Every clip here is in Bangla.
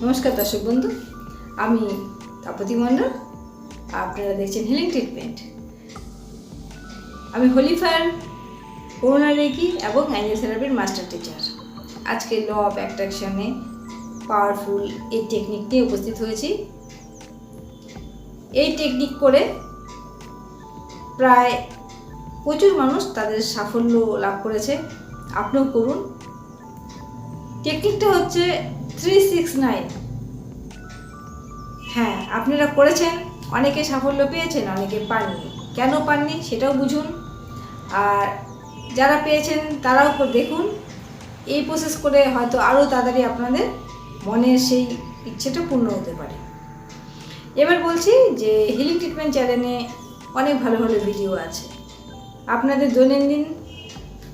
নমস্কার দর্শক বন্ধু, আমি তাপতি মণ্ডল, আপনারা দেখছেন হিলিং ট্রিটমেন্ট আমি হোলিফায়ার করোনা রেকি এবং অ্যাঞ্জেল থেরাপির মাস্টার টিচার আজকে ল অফ অ্যাট্রাকশনে পাওয়ারফুল এই টেকনিক নিয়ে উপস্থিত হয়েছি। এই টেকনিক করে প্রায় প্রচুর মানুষ তাদের সাফল্য লাভ করেছে। আপনিও করুন। টেকনিকটা হচ্ছে থ্রি সিক্স নাইন হ্যাঁ আপনারা করেছেন, অনেকে সাফল্য পেয়েছেন, অনেকে পাননি। কেন পাননি সেটাও বুঝুন। আর যারা পেয়েছেন তারাও দেখুন। এই প্রসেস করে হয়তো আরও তাড়াতাড়ি আপনাদের মনের সেই ইচ্ছেটা পূর্ণ হতে পারে। এবার বলছি যে হিলিং ট্রিটমেন্ট চ্যানেলে অনেক ভালো ভালো ভিডিও আছে। আপনাদের দৈনন্দিন,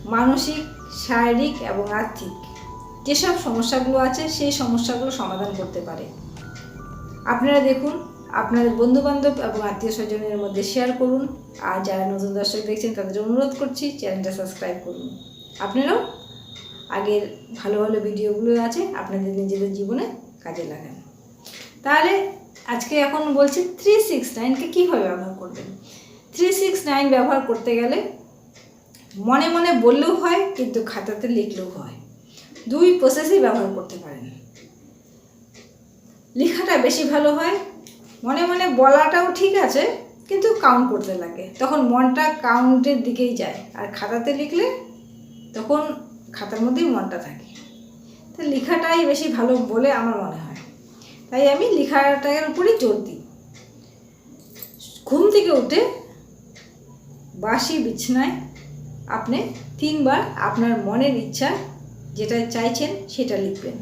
মানসিক, শারীরিক এবং আর্থিক। যেসব সমস্যাগুলো আছে, সেই সমস্যাগুলো সমাধান করতে পারে। আপনারা দেখুন, আপনাদের বন্ধুবান্ধব এবং আত্মীয় স্বজনের মধ্যে শেয়ার করুন। আর যারা নতুন দর্শক দেখছেন, তাদের অনুরোধ করছি চ্যানেলটা সাবস্ক্রাইব করুন। আপনারাও আগের ভালো ভালো ভিডিওগুলো আছে, আপনাদের নিজেদের জীবনে কাজে লাগান। তাহলে আজকে এখন বলছি থ্রি সিক্স নাইনকে কীভাবে ব্যবহার করবেন? থ্রি সিক্স নাইন ব্যবহার করতে গেলে মনে মনে বললেও হয়, কিন্তু খাতাতে লিখলেও হয়। দুই প্রসেসই ব্যবহার করতে পারেন। লেখাটা বেশি ভালো হয়, মনে মনে বলাটাও ঠিক আছে, কিন্তু কাউন্ট করতে লাগে। তখন মনটা কাউন্টের দিকেই যায়, আর খাতাতে লিখলে তখন খাতার মধ্যেই মনটা থাকে। তো লেখাটাই বেশি ভালো বলে আমার মনে হয়। তাই আমি লেখাটার উপরেই জোর দিই। ঘুম থেকে উঠে বাসি বিছনায় আপনি তিনবার আপনার মনের ইচ্ছা যেটা চাইছেন সেটা লিখবেন।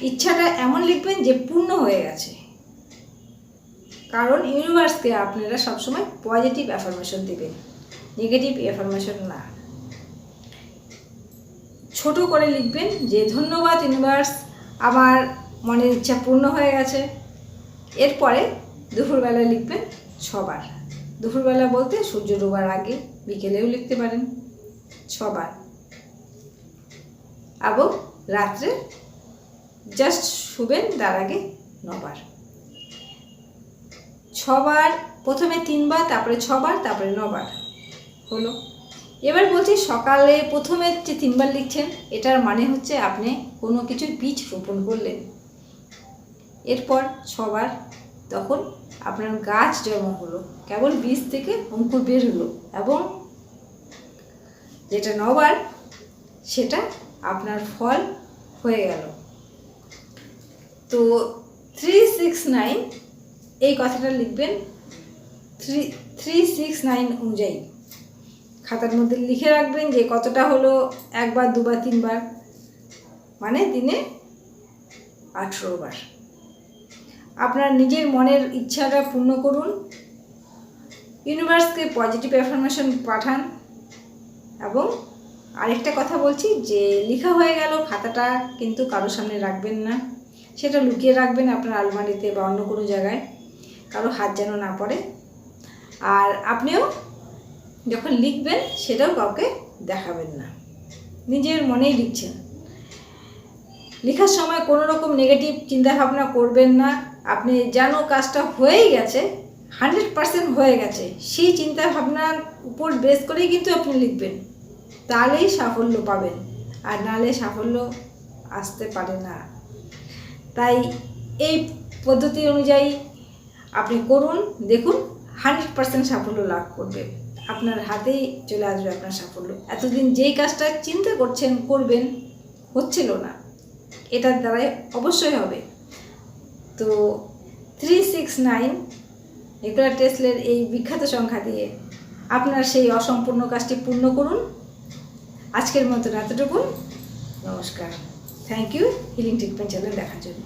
ইচ্ছাটা এমন লিখবেন যে পূর্ণ হয়ে গেছে। কারণ ইউনিভার্সকে আপনারা সবসময় পজিটিভ অ্যাফার্মেশন দেবেন, নেগেটিভ অ্যাফার্মেশন না। ছোট করে লিখবেন যে, ধন্যবাদ ইউনিভার্স, আমার মনের ইচ্ছা পূর্ণ হয়ে গেছে। এরপরে দুপুরবেলা লিখবেন ছবার। দুপুরবেলা বলতে সূর্য ডোবার আগে, বিকেলেও লিখতে পারেন। ছবার। এবং রাত্রে জাস্ট শুবেন, তার আগে নবার। ছবার, প্রথমে তিনবার, তারপরে ছবার, তারপরে নবার হলো। এবার বলছি সকালে প্রথমে যে তিনবার লিখছেন, এটার মানে হচ্ছে আপনি কোনো কিছু বীজ রোপণ করলেন। এরপর ছবার তখন আপনার গাছ জন্ম হলো, কেবল বীজ থেকে অঙ্কুর বের হলো এবং যেটা নবার, সেটা আপনার ফল হয়ে গেল। তো থ্রি সিক্স নাইন এই কথাটা লিখবেন থ্রি থ্রি সিক্স নাইন অনুযায়ী। খাতার মধ্যে লিখে রাখবেন যে কতটা হলো, একবার, দুবার, তিনবার মানে দিনে আঠেরো বার আপনার নিজের মনের ইচ্ছাটা পূর্ণ করুন। ইউনিভার্সকে পজিটিভ অ্যাফার্মেশন পাঠান এবং আরেকটা কথা বলছি, যে লেখা হয়ে গেল, খাতাটা কিন্তু কারোর সামনে রাখবেন না। সেটা লুকিয়ে রাখবেন আপনার আলমারিতে বা অন্য কোনো জায়গায়, কারও হাত যেন না পড়ে। আর আপনিও যখন লিখবেন, সেটাও কাউকে দেখাবেন না। নিজের মনেই লিখছেন। লেখার সময় কোনো রকম নেগেটিভ চিন্তাভাবনা করবেন না। আপনি যেন কাজটা হয়েই গেছে হান্ড্রেড পারসেন্ট হয়ে গেছে, সেই চিন্তাভাবনার উপর বেস করেই কিন্তু আপনি লিখবেন। তাহলেই সাফল্য পাবেন, আর নালে সাফল্য আসতে পারে না। তাই এই পদ্ধতি অনুযায়ী আপনি করুন, দেখুন, হান্ড্রেড পারসেন্ট সাফল্য লাভ করবে। আপনার হাতেই চলে আসবে আপনার সাফল্য। এতদিন যেই কাজটা চিন্তা করছেন, করবেন, হচ্ছিল না। এটার দ্বারাই অবশ্যই হবে। তো থ্রি সিক্স নাইন নিকোলা টেসলের এই বিখ্যাত সংখ্যা দিয়ে আপনার সেই অসম্পূর্ণ কাজটি পূর্ণ করুন। আজকের মতো এতটুকু। নমস্কার। Thank you healing treatment channel দেখার জন্য।